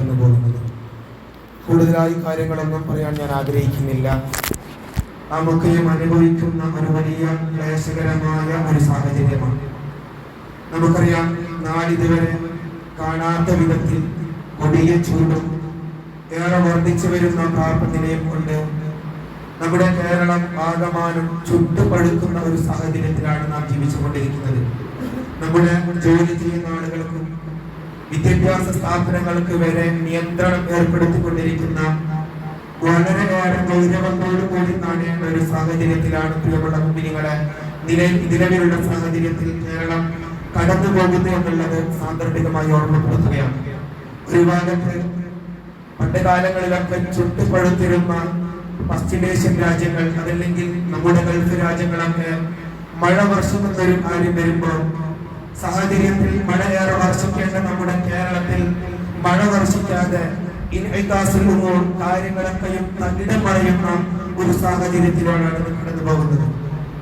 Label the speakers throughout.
Speaker 1: കടന്നു പോകുന്നത്. കൂടുതലായി കാര്യങ്ങളൊന്നും പറയാൻ ഞാൻ ആഗ്രഹിക്കുന്നില്ല. നമുക്കെയും അനുഭവിക്കുന്ന ഒരു വലിയ ക്ലേശകരമായ ഒരു സാഹചര്യമാണ്. നമുക്കറിയാം നാളിതുവരെ കാണാത്ത വിധത്തിൽ കൊടിയ ചൂടും ഏറെ വർദ്ധിച്ചു വരുന്ന പ്രാർത്ഥനയും കൊണ്ട് നമ്മുടെ കേരളം ആകമാനം ചുട്ടുപഴുക്കുന്ന ഒരു സാഹചര്യത്തിലാണ് നാം ജീവിച്ചുകൊണ്ടിരിക്കുന്നത്. നമ്മുടെ ജോലി ചെയ്യുന്ന ആളുകൾക്കും വിദ്യാഭ്യാസ സ്ഥാപനങ്ങൾക്ക് വരെ നിയന്ത്രണം ഏർപ്പെടുത്തിക്കൊണ്ടിരിക്കുന്ന വളരെയേറെ ഗൗരവത്തോടു കൂടി കാണേണ്ട ഒരു സാഹചര്യത്തിലാണ് പ്രിയമുള്ള കുഞ്ഞുങ്ങളെ നില നിലവിലുള്ള സാഹചര്യത്തിൽ കേരളം കടന്നു പോകുന്നു എന്നുള്ളത് സാന്ദർഭികമായി ഓർമ്മപ്പെടുത്തുകയാണ്. ഒരു ഭാഗത്ത് പണ്ട് കാലങ്ങളിലൊക്കെ ചുട്ടുപഴുത്തിരുന്ന പശ്ചിമേഷ്യൻ രാജ്യങ്ങൾ അതല്ലെങ്കിൽ നമ്മുടെ ഗൾഫ് രാജ്യങ്ങളൊക്കെ മഴ വർഷം എന്നൊരു കാര്യം വരുമ്പോൾ സാഹചര്യത്തിൽ മഴ ഏറെ വർഷിക്കേണ്ട നമ്മുടെ കേരളത്തിൽ മഴ വർഷിക്കാതെ ഇൻഹിതാസിലുമോ കാര്യങ്ങളൊക്കെയും തകിടം പറയുന്ന ഒരു സാഹചര്യത്തിലാണ് കടന്നു പോകുന്നത്.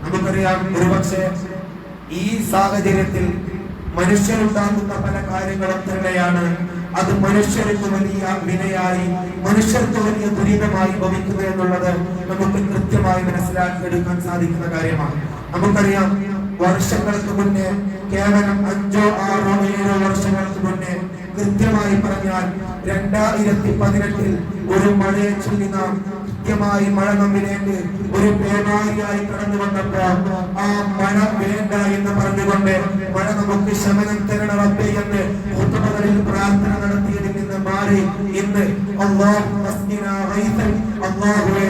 Speaker 1: നമുക്കറിയാം ഒരുപക്ഷെ ഈ സാഹചര്യത്തിൽ മനുഷ്യരുണ്ടാകുന്ന പല കാര്യങ്ങളും തന്നെയാണ്. അത് മനുഷ്യർക്ക് വലിയ വിനയായി മനുഷ്യർക്ക് വലിയ ദുരിതമായി ഭവിക്കുക എന്നുള്ളത് നമുക്ക് കൃത്യമായി മനസ്സിലാക്കിയെടുക്കാൻ സാധിക്കുന്ന കാര്യമാണ്. നമുക്കറിയാം വർഷങ്ങൾക്ക് മുന്നേ കേവലം അഞ്ചോ ആറോ ഏഴോ വർഷങ്ങൾക്ക് മുന്നേ കൃത്യമായി പറഞ്ഞാൽ രണ്ടായിരത്തി പതിനെട്ടിൽ ഒരു മഴയെ ചൊല്ലി നാം കൃത്യമായി മഴ നമ്മിലേക്ക് ഒരു പേമാരിയായി കടന്നു വന്നപ്പോ ആ മഴ വേണ്ട എന്ന് പറഞ്ഞുകൊണ്ട് മഴ നമുക്ക് ശമനം തരണം റബ്ബേ എന്ന് ഉത്തമകളിൽ പ്രാർത്ഥന നടത്തിയതിൽ നിന്ന് മാറി ഇന്ന് അള്ളാഹു അള്ളാഹുവേ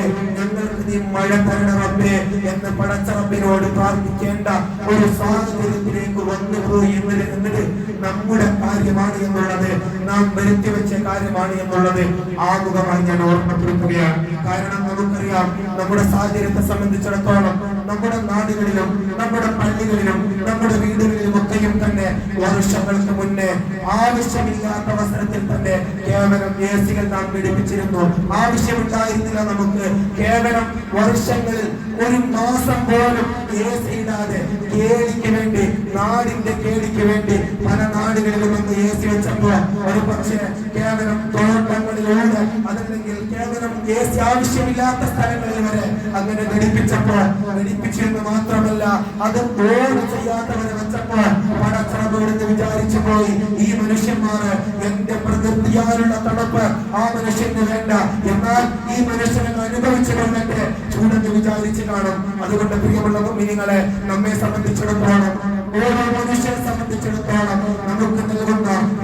Speaker 1: നീ മഴ തരണം റബ്ബേ എന്ന് പടച്ച റബ്ബിനോട് പ്രാർത്ഥിക്കേണ്ട ഒരു സാഹചര്യത്തിലേക്ക് വന്നുപോയി എന്നത് നമ്മുടെ കാര്യമാണ് എന്നുള്ളത്. നാം വരുത്തി വെച്ച കാര്യമാണ് എന്നുള്ളത്. ആമുഖമായി ഞാൻ ഓർമ്മപ്പെടുത്തുകയാണ്. കാരണം നമുക്കറിയാം നമ്മുടെ സാഹചര്യത്തെ സംബന്ധിച്ചിടത്തോളം നമ്മുടെ നാടുകളിലും നമ്മുടെ പള്ളികളിലും നമ്മുടെ വീടുകളിലും ഒക്കെയും തന്നെ വർഷങ്ങൾക്ക് മുന്നേ ആവശ്യമില്ലാത്ത അവസരത്തിൽ തന്നെ കേവലം എ സികൾ നാം പിടിപ്പിച്ചിരുന്നു. ആവശ്യമുണ്ടായിരുന്നില്ല നമുക്ക്. കേവലം വർഷങ്ങളിൽ ഒരു മാസം പോലും എ സി ഇടാതെ കേളിക്ക് വേണ്ടി നാടിന്റെ കേളിക്ക് വേണ്ടി പല നാടുകളിലും ഒന്ന് എ സി വെച്ചപ്പോ ഒരു പക്ഷേ കേവലം തോട്ടങ്ങളിലൂടെ അതല്ലെങ്കിൽ കേവലം എ സി ആവശ്യമില്ലാത്ത സ്ഥലങ്ങളിൽ വരെ അങ്ങനെ ഘടിപ്പിച്ചപ്പോ ഘടിപ്പിച്ചിരുന്നു മാത്രമല്ല അത് ഓട് ചെയ്യാത്തവരെ വെച്ചപ്പോ പടച്ചറബോടെന്ന് വിചാരിച്ചു പോയി ഈ മനുഷ്യന്മാര് എന്റെ പ്രകൃതിയാലുള്ള തണുപ്പ് ആ മനുഷ്യന് വേണ്ട. എന്നാൽ ഈ മനുഷ്യനെ അനുഭവിച്ചു കൊണ്ടിട്ട് ചൂടെന്ന് വിചാരിച്ചു കാണും. അതുകൊണ്ട് പ്രിയമുള്ള കുഞ്ഞുങ്ങളെ നമ്മെ സംബന്ധിച്ചിടത്തോളം ഓരോ മനുഷ്യനെ സംബന്ധിച്ചിടത്തോളം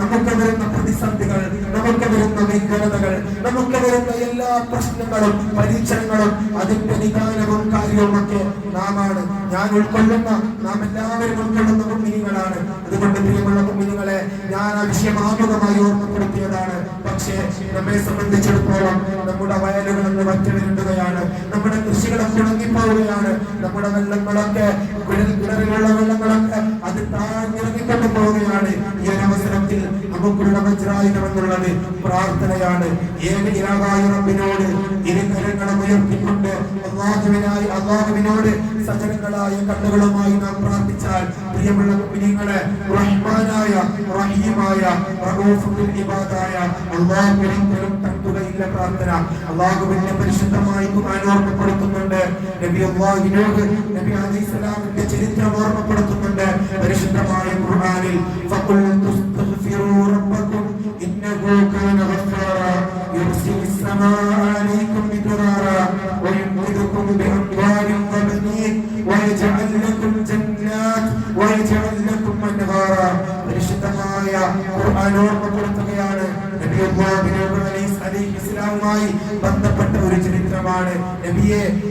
Speaker 1: നമുക്ക് പ്രതിസന്ധികൾ നമുക്ക് വരുന്ന വിഘടനകൾ എല്ലാ പ്രശ്നങ്ങളും പരീക്ഷണങ്ങളും അതിന്റെ നിദാനവും കാര്യവുമൊക്കെ നാമാണ്. ഞാൻ ഉൾക്കൊള്ളുന്ന നാം എല്ലാവരും ഉൾക്കൊള്ളുന്ന കുഞ്ഞുങ്ങളാണ് അതുകൊണ്ട് പ്രിയമുള്ള കുഞ്ഞുങ്ങളെ ഞാൻ ആ വിഷയം ഓർമ്മപ്പെടുത്തിയതാണ്. പക്ഷേ നമ്മെ സംബന്ധിച്ചിടത്തോളം നമ്മുടെ വയലുകൾ എന്ന് വറ്റിവരുണ്ടുകയാണ് നമ്മുടെ കൃഷികളൊക്കെ ഉണങ്ങിപ്പോവുകയാണ്. നമ്മുടെ വെള്ളങ്ങളൊക്കെ കുഴൽ കിണറിലുള്ള വെള്ളങ്ങളൊക്കെ അത് ഈ അവസരത്തിൽ നമുക്കുള്ള വജ്രായുധം എന്നുള്ളത് പ്രാർത്ഥനയാണ്. ഏകനിരാകായ റബ്ബിനോട് ഇരുകരങ്ങളും ഉയർത്തിക്കൊണ്ട് അള്ളാഹുവിനായി അള്ളാഹുവിനോട് സജനങ്ങളായ കണ്ണുകളുമായി നാം പ്രാർത്ഥിച്ചാൽ പ്രിയമുള്ള കുഞ്ഞുങ്ങളെ റഹ്മാനായ റഹീമായ റഊഫുൽ ഇബാദായ അള്ളാഹു ഒരിക്കലും തട്ടുകയില്ല പ്രാർത്ഥന അള്ളാഹുവിന്റെ പരിശുദ്ധമായി ഖുർആൻ ഓർമ്മപ്പെടുത്തുന്നുണ്ട് നബി അള്ളാഹുവിനോട് നബി അലൈഹി സ്വലാമിന്റെ ചരിത്രം ഓർമ്മപ്പെടുത്തുന്നുണ്ട് പരിശുദ്ധമായ ഖുർആനിൽ ഫഖുൽ തുസ്തഗ്ഫിറൂ റബ്ബക്കും ഇന്നഹു കാന ഗഫാറാ يرسل السماء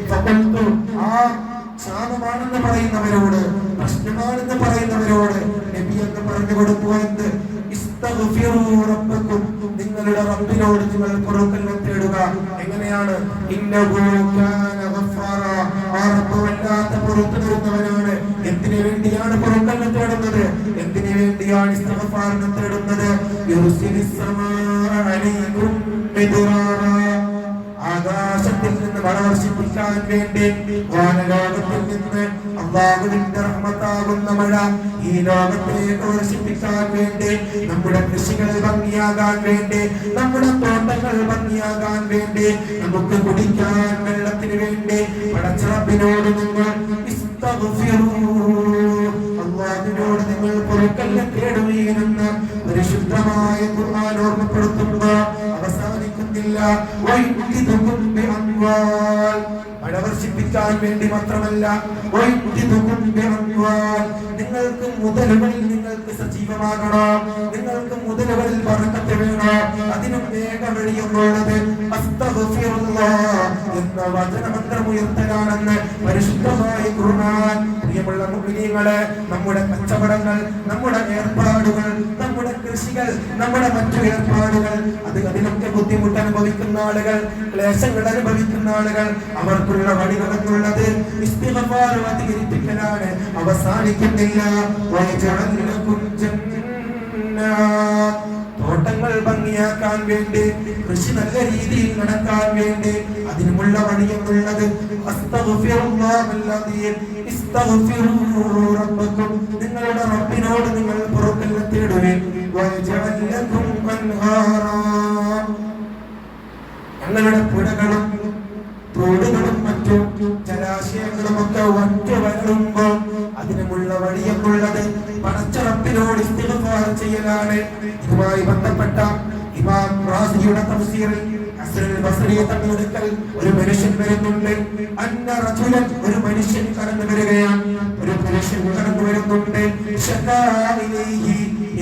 Speaker 1: ഫഖൽതു ആ ക്ഷാമമാണെന്ന് പറയുന്നവരോട് പ്രശ്നമാണെന്ന് പറയുന്നവരോട് നബി എന്ന് പറഞ്ഞു കൊടുക്കുക നിങ്ങളുടെ റബ്ബിനോട് നിങ്ങൾ പൊറുക്കലിനെ തേടുക എങ്ങനെയാണ്? വല്ലാത്ത എന്തിനു വേണ്ടിയാണ് പൊറുക്കലിനെ തേടുന്നത് എന്തിനു വേണ്ടിയാണ് ഇസ്തഗ്ഫാറിനെ തേടുന്നത് ആകാശത്തിൽ മഴ വേണ്ടി വാനലോകത്തിൽ നിന്ന് അള്ളാഹുവിന്റെ റഹ്മത്താകുന്ന മഴ ഈ ലോകത്തെ വർഷിപ്പിക്കാൻ വേണ്ടി നമ്മുടെ കൃഷികൾ ഭംഗിയാകാൻ വേണ്ടി നമ്മുടെ തോട്ടങ്ങൾ ഭംഗിയാകാൻ വേണ്ടി നമുക്ക് കുടിക്കാൻ വെള്ളത്തിന് വേണ്ടി പടച്ചറപ്പിനോട് നിങ്ങൾ. അള്ളാഹുവിനോട് നിങ്ങൾ പൊറുക്കല്ല തേടുകയെന്ന് പരിശുദ്ധമായ ഖുർആൻ ഓർമ്മപ്പെടുത്തുമ്പോൾ. മഴ വർഷിപ്പിക്കാൻ വേണ്ടി മാത്രമല്ല. നിങ്ങൾക്ക് മുതലുകളിൽ നിങ്ങൾക്ക് സജീവമാകണോ. നിങ്ങൾക്ക് മുതലുകളിൽ പറക്കത്ത് വേണോ. അതിനും വേഗ വഴിയുള്ളത് എന്ന വചനമന്ത്രം ഉയർത്തലാണെന്ന് പരിശുദ്ധമായ ഖുർആൻ. പ്രിയമുള്ള മുഅ്മിനീങ്ങളെ നമ്മുടെ കച്ചവടങ്ങൾ നമ്മുടെ ഏർപ്പാടുകൾ നമ്മുടെ കൃഷികൾ നമ്മുടെ മറ്റു ഏർപ്പാടുകൾ അത് അതിലൊക്കെ ബുദ്ധിമുട്ട്. അനുഭവിക്കുന്ന ആളുകൾ ക്ലേശങ്ങൾ അനുഭവിക്കുന്ന ആളുകൾ അവർക്കുള്ള വഴി ഇസ്തിഗ്ഫാർ അധികരിപ്പിക്കലാണ്. അവസാനിക്കുന്നില്ല. തോട്ടങ്ങൾ ഭംഗിയാക്കാൻ വേണ്ടി കൃഷി നല്ല രീതിയിൽ നടക്കാൻ വേണ്ടി അതിനുമുള്ള വഴിയെന്നുള്ളത് നിങ്ങളുടെ റബ്ബിനോട് നിങ്ങൾ പുറക്കല്ല തേടുവിൻ. വയജഅൽ ലക്കും അൻഹാറാ ഞങ്ങളുടെ പുഴകളും തോടുകളും മറ്റു ജലാശയങ്ങളും ഒക്കെ ഒറ്റ വരുമ്പോ അതിനുമുള്ള വഴിയെന്നുള്ളത് പടച്ചറപ്പിനോട് ഇസ്തിഗ്ഫാർ ചെയ്യലാണ്. ഇതുമായി ബന്ധപ്പെട്ട ഇമാം റാസിയുടെ തഫ്സീറിൽ തങ്ങളെടുക്കൽ ഒരു മനുഷ്യൻ വരുന്നുണ്ട്. അന്ന റജുലൻ ഒരു മനുഷ്യൻ കടന്നു വരികയാണ്. ഒരു പുരുഷൻ കടന്നു വരുന്നുണ്ട്.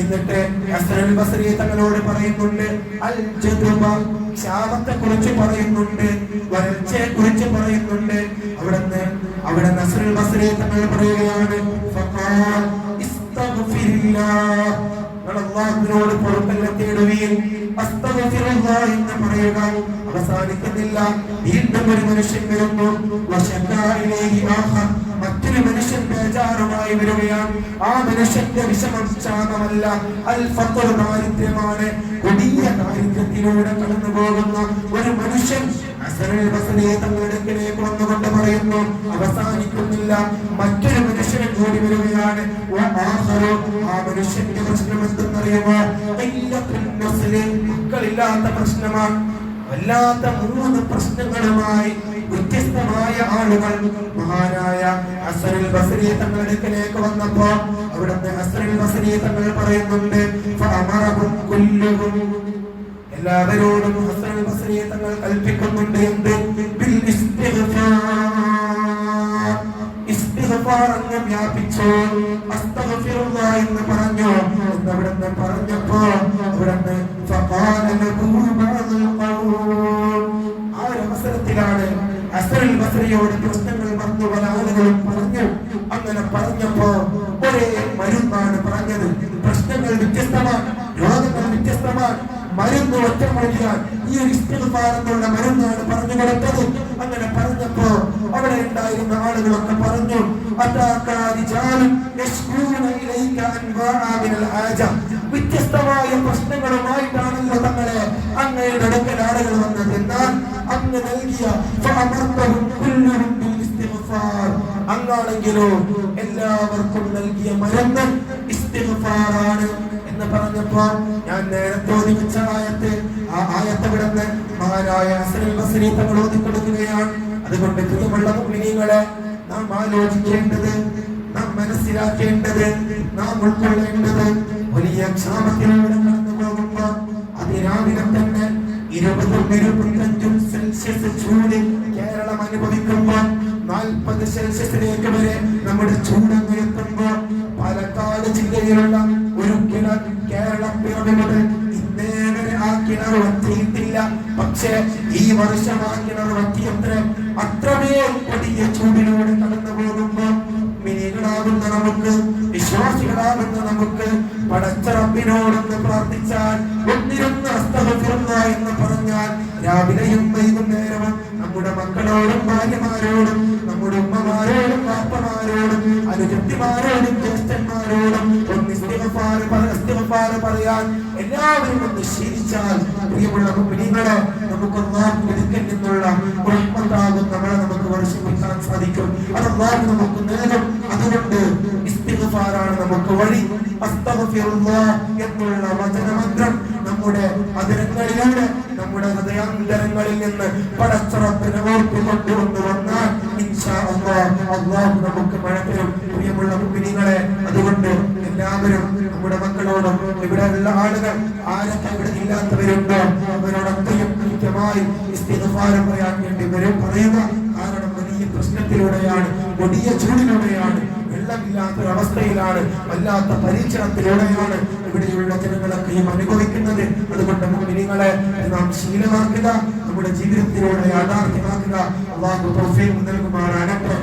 Speaker 1: എന്നിട്ട് ഹസനുൽ ബസരി തങ്ങളോട് പറയുന്നുണ്ട് അൽ ജദ്ബ ക്ഷാമത്തെ കുറിച്ച് പറയുന്നുണ്ട്. വരൾച്ചയെ കുറിച്ച് പറയുന്നുണ്ട് അവിടുന്ന് അവിടെ നസ്രുൽ ബസരി തങ്ങൾ പറയുകയാണ് അല്ലാഹുവിനോട് പൊറുക്കല്ല തേടുകയും എന്ന് പറയുക അവസാനിക്കുന്നില്ല. വീണ്ടും ഒരു മനുഷ്യൻ വരുന്നു. മറ്റൊരു മനുഷ്യൻ ബേജാറുമായി വരികയാണ്. ആ മനുഷ്യന്റെ വിഷമം ശാന്തമല്ല അൽ ഫഖർ ദാരിദ്ര്യമാണ്. കൊടിയ ദാരിദ്ര്യത്തിലൂടെ കടന്നു പോകുന്ന ഒരു മനുഷ്യൻ തങ്ങളുടെ പറയുന്നു അവസാനിക്കുന്നില്ല. മറ്റൊരു മനുഷ്യനെ കൂടി വരികയാണ്. ആ മനുഷ്യന്റെ പ്രശ്നം എന്തെന്നറിയുമോ? മക്കളില്ലാത്ത പ്രശ്നമാണ്. വല്ലാത്ത മൂന്ന് പ്രശ്നങ്ങളുമായി വ്യത്യസ്തമായ ആളുകൾ മഹാനായ അസറിൽ ബസ്രി തങ്ങളുടെ അടുക്കലേക്ക് വന്നപ്പോ അവിടുന്ന് അസറിൽ ബസ്രി തങ്ങൾ പറയുന്നുണ്ട് എല്ലാവരോടും ഹസനുൽ ബസ്രി തങ്ങൾ കൽപ്പിക്കുന്നുണ്ട് എന്ത്? അങ്ങ് വ്യാപിച്ചു. എന്ന് പറഞ്ഞു. എന്നവിടുന്ന് പറഞ്ഞപ്പോ അവിടുന്ന് ആ ഒരു അവസരത്തിലാണ് അസറുൽ ബസ്രിയോട് പ്രശ്നങ്ങൾ വന്നു. പല ആളുകളും പറഞ്ഞു. അങ്ങനെ പറഞ്ഞപ്പോ ഒരേ മരുന്നാണ് പറഞ്ഞത്. പ്രശ്നങ്ങൾ വ്യത്യസ്തമാണ്. രോഗങ്ങൾ വ്യത്യസ്തമാണ്. മരുന്ന് ഒറ്റ മൊഴിയാൻ ഈ എന്നുള്ള മരുന്നാണ് പറഞ്ഞു കൊടുത്തത്. അങ്ങനെ പറഞ്ഞപ്പോ അവിടെ ഉണ്ടായിരുന്ന ആളുകളൊക്കെ പറഞ്ഞു വ്യത്യസ്തമായ പ്രശ്നങ്ങളുമായിട്ടാണല്ലോ തങ്ങളെ അങ്ങയുടെ അടുക്കൽ ആളുകൾ വന്നത്. എന്നാൽ അങ്ങ് നൽകിയ അങ്ങാണെങ്കിലോ എല്ലാവർക്കും നൽകിയ മരുന്ന് ഇസ്തിഗ്ഫാറാണ് എന്ന് പറഞ്ഞപ്പോ ഞാൻ നേരത്തെ ഓദിച്ച ആയത്ത് ആ ആയത്ത് വിടുന്ന് മഹാനായ ഹസനുൽ ബസ്രി തങ്ങൾ ഓതിക്കൊടുക്കുകയാണ്. അതുകൊണ്ട് പ്രിയമുള്ള മുഅ്മിനീങ്ങളെ നാം ആലോചിക്കേണ്ടത് നാം മനസ്സിലാക്കേണ്ടത് നാം ഉൾക്കൊള്ളേണ്ടത് വലിയ ക്ഷാമത്തിലൂടെ കടന്നു പോകുമ്പോ അതിരാവിലെ തന്നെ ഇരുപതും ഇരുപത്തഞ്ചും സെൽഷ്യസ് ചൂട് കേരളം അനുഭവിക്കുമ്പോൾ നാൽപ്പത് സെൽഷ്യസിലേക്ക് വരെ നമ്മുടെ ചൂടങ്ങ് ഉയർത്തുമ്പോ പാലക്കാട് ജില്ലയിലുള്ള ഒരു കിണർ കേരളം പിറന്നത് ഇന്നേവരെ ആ കിണർ വറ്റിയിട്ടില്ല. പക്ഷേ ഈ വർഷം ആ കിണർ വറ്റിയത്ര അത്രമേൽ കൊടിയ ചൂടിലൂടെ കടന്നു പോകുമ്പോ മിനികളാകുന്ന നമുക്ക് വിശ്വാസികളാകുന്ന നമുക്ക് പടച്ചറപ്പിനോടൊന്ന് പ്രാർത്ഥിച്ചാൽ ഒന്നിരുന്ന് അസ്തകത്തിരുന്ന എന്ന് പറഞ്ഞാൽ രാവിലെയും വൈകുന്നേരവും നമ്മുടെ മക്കളോടും ഭാര്യമാരോടും നമ്മുടെ ഉമ്മമാരോടും പാപ്പമാരോടും അനുജത്തിമാരോടും ഇസ്തിഗ്ഫാർ പറയാൻ എല്ലാവരും ഒന്ന് ശീലിച്ചാൽ പ്രിയമുള്ള കുഞ്ഞുങ്ങളെ നമുക്ക് നാം എടുക്കൽ നിന്നുള്ള റഹ്മത്താകും നമ്മളെ നമുക്ക് വർഷിപ്പിക്കാൻ സാധിക്കും. അത് നാം നമുക്ക് നേടും വഴി. അസ്തഗ്ഫിറുല്ലാഹ് എന്നുള്ള വചനമന്ത്രം നമ്മുടെ അതിരങ്ങളിലൂടെ നമ്മുടെ ഹൃദയാന്തരങ്ങളിൽ നിന്ന് പടച്ചുറപ്പിനെ വന്നാൽ അല്ലാഹു നമുക്ക് മഴ തരും. പ്രിയമുള്ള കുഞ്ഞുങ്ങളെ അതുകൊണ്ട് എല്ലാവരും നമ്മുടെ മക്കളോടും ഇവിടെ ഉള്ള ആളുകൾ ആരൊക്കെ ഇവിടെ ഇല്ലാത്തവരുണ്ടോ അവരോടൊക്കെയും കൃത്യമായി സ്ഥിരഭാരം പറയാൻ വേണ്ടി വരും. പറയുക കാരണം വലിയ പ്രശ്നത്തിലൂടെയാണ് കൊടിയ ചൂടിലൂടെയാണ് വെള്ളമില്ലാത്തൊരവസ്ഥയിലാണ് വല്ലാത്ത പരീക്ഷണത്തിലൂടെയാണ് ഇവിടെയുള്ള ജനങ്ങളൊക്കെയും അനുഭവിക്കുന്നത്. അതുകൊണ്ട് മുഅ്മിനീങ്ങളെ നാം ശീലമാക്കുക നമ്മുടെ ജീവിതത്തിലൂടെ യാഥാർത്ഥ്യമാക്കുക. അള്ളാഹു തൗഫീഖ് നൽകുമാറാകട്ടെ.